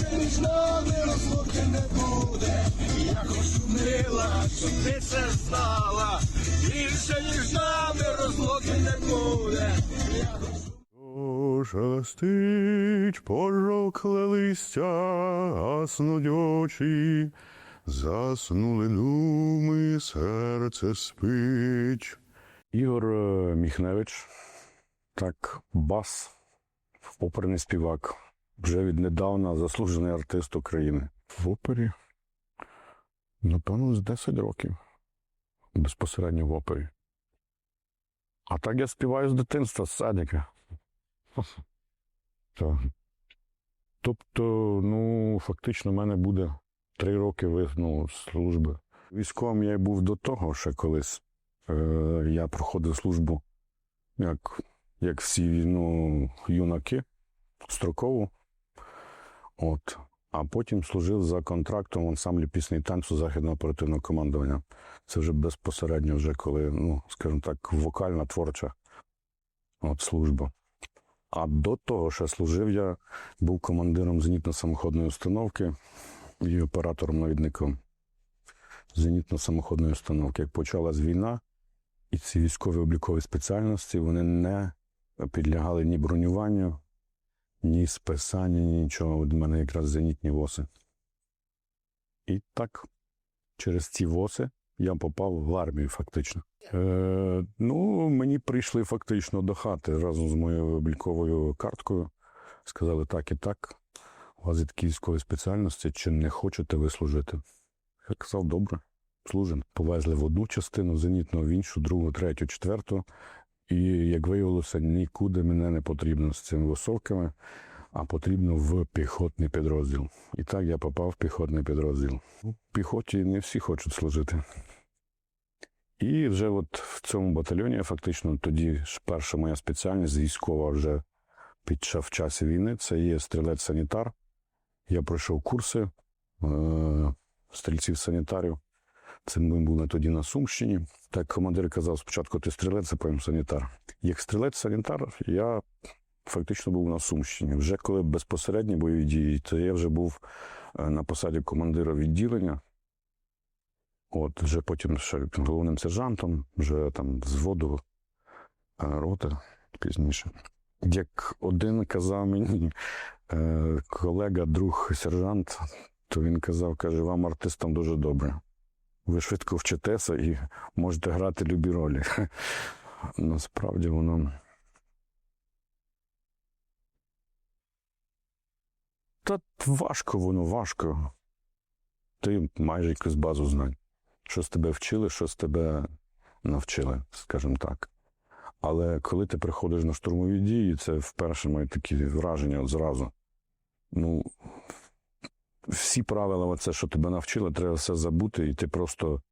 Більше між нами розлуки не буде. Я хочу мила, щоб ти це знала. Більше ніж нами розлуки не буде. Я Шелестить пожокле листя, гаснуть очі, заснули думи, серце спить. Ігор е, Міхневич, так, бас, оперний співак, вже віднедавна заслужений артист України. В опері, напевно, з 10 років. Безпосередньо в опері. А так я співаю з дитинства, з садика. Так. Тобто, ну, фактично, в мене буде три роки ви- ну, служби. Військовим я був до того, ще колись. Е, я проходив службу, як, як всі ну, юнаки, строкову. От. А потім служив за контрактом в ансамблі пісні і танцю західного оперативного командування. Це вже безпосередньо, вже коли, ну, скажімо так, вокальна творча от, служба. А до того, ще служив я, був командиром зенітно-самоходної установки і оператором-навідником зенітно-самоходної установки. Як почалась війна, і ці військові облікові спеціальності вони не підлягали ні бронюванню, ні списанню, ні нічого. От мене якраз зенітні воси. І так, через ці воси я попав в армію, фактично. Е, ну, мені прийшли фактично до хати разом з моєю обліковою карткою. Сказали так і так. У вас є такі спеціальності, чи не хочете ви служити? Я казав, добре, служимо. Повезли в одну частину зенітну, в іншу, другу, третю, четверту. І як виявилося, нікуди мене не потрібно з цими висовками, а потрібно в піхотний підрозділ. І так я попав в піхотний підрозділ. У піхоті не всі хочуть служити. І вже от в цьому батальйоні фактично тоді ж перша моя спеціальність військова вже під в часі війни це є стрілець-санітар. Я пройшов курси е, стрільців-санітарів. Це ми були тоді на Сумщині. Так командир казав, спочатку ти стрілець, а потім санітар. Як стрілець-санітар, я фактично був на Сумщині. Вже коли безпосередні бойові дії, то я вже був е, на посаді командира відділення. От, вже потім ще головним сержантом, вже там з воду роти пізніше. Як один казав мені е, колега, друг сержант, то він казав, каже, вам артистам дуже добре. Ви швидко вчитеся і можете грати любі ролі. Насправді воно. Та важко воно, важко. Ти майже якусь базу знань. Щось тебе вчили, щось тебе навчили, скажімо так. Але коли ти приходиш на штурмові дії, це вперше має такі враження от зразу. Ну, всі правила, оце, що тебе навчили, треба все забути, і ти просто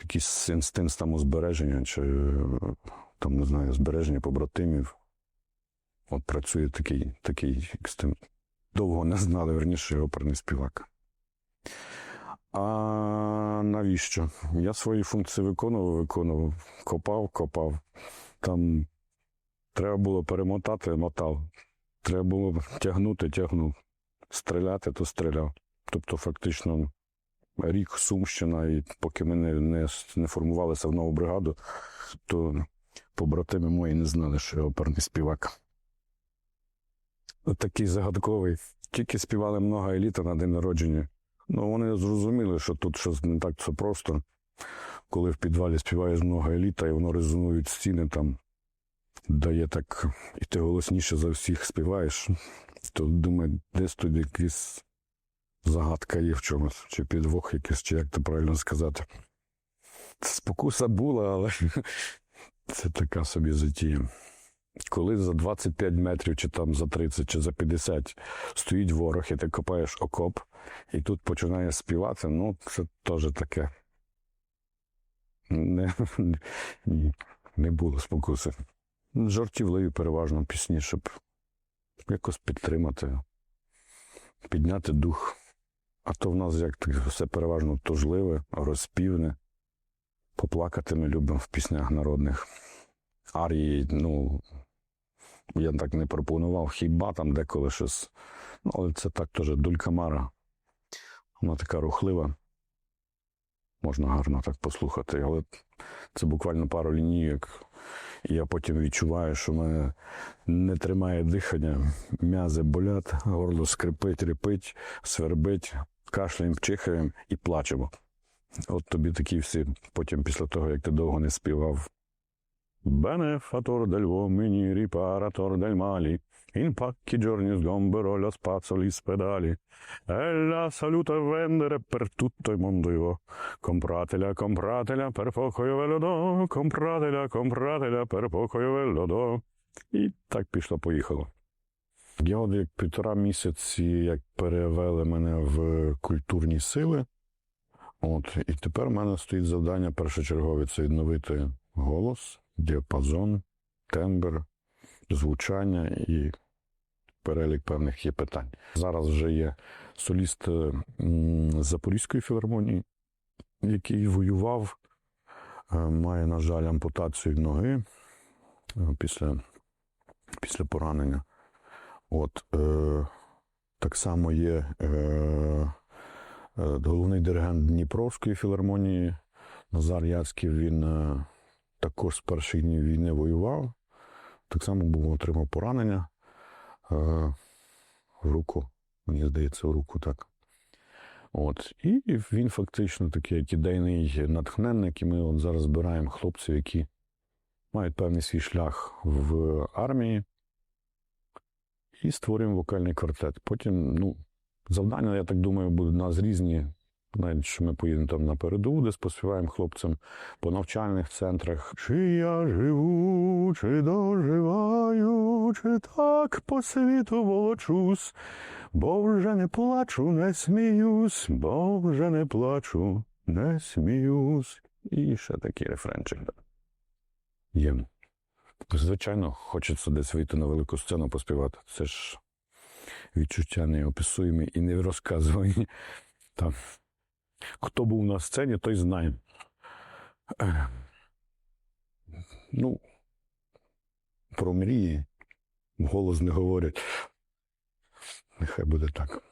якийсь інстинкт самозбереження, чи е, там, не знаю, збереження побратимів. От працює такий, такий інстинкт. Довго не знали, верніше, оперний співак. А навіщо? Я свої функції виконував, виконував, копав, копав. Там треба було перемотати, мотав. Треба було тягнути, тягнув. Стріляти, то стріляв. Тобто, фактично, рік Сумщина, і поки ми не, не, не формувалися в нову бригаду, то побратими мої не знали, що я оперний співак. Такий загадковий. Тільки співали много еліта на день народження. Ну, вони зрозуміли, що тут щось не так все просто. Коли в підвалі співаєш много еліта, і воно резонують стіни, там дає так, і ти голосніше за всіх співаєш, то думаю, десь тут якась загадка є в чомусь, чи підвох якийсь, чи як це правильно сказати. Спокуса була, але це така собі затія. Коли за 25 метрів, чи там за 30, чи за 50 стоїть ворог, і ти копаєш окоп, і тут починає співати, ну, це теж таке. Не, не було спокуси. Жартівливі переважно пісні, щоб якось підтримати, підняти дух. А то в нас як так все переважно тужливе, розпівне. Поплакати ми любимо в піснях народних. Арії, ну, я так не пропонував, хіба там деколи щось Ну, але це так теж дулькамара. Вона така рухлива. Можна гарно так послухати, але це буквально пару лінійок. Я потім відчуваю, що мене не тримає дихання, м'язи болять, горло скрипить, репить, свербить, кашляємо, чихаємо і плачемо. От тобі такі всі, потім після того, як ти довго не співав. Бенефатор дель uomini, riparator del mali, in pacchi giorni sgombero la spazzoli spedali, e la salute vendere per tutto il mondo io. Compratela, compratela, per poco io ve lo do, compratela, compratela, per poco io ve lo do. І так пішло-поїхало. Я от як півтора місяці, як перевели мене в культурні сили, от, і тепер в мене стоїть завдання першочергове це відновити голос, діапазон, тембр, звучання і перелік певних є питань. Зараз вже є соліст е, Запорізької філармонії, який воював, е, має, на жаль, ампутацію ноги е, після, після поранення. От, е, так само є е, головний диригент Дніпровської філармонії Назар Яцьків. Він також з перших днів війни воював. Так само був отримав поранення е, в руку, мені здається, в руку так. От. І він фактично такий як ідейний натхненник, і ми от зараз збираємо хлопців, які мають певний свій шлях в армії, і створюємо вокальний квартет. Потім, ну, завдання, я так думаю, будуть у нас різні. Навіть що ми поїдемо там на передову, де споспіваємо хлопцям по навчальних центрах. Чи я живу, чи доживаю, чи так по світу волочусь, бо вже не плачу, не сміюсь, бо вже не плачу, не сміюсь. І ще такий рефренчик. Є. Звичайно, хочеться десь вийти на велику сцену поспівати. Це ж відчуття неописуємі і не розказувані. Там. Хто був на сцені, той знає. Ну, про мрії голос не говорять. Нехай буде так.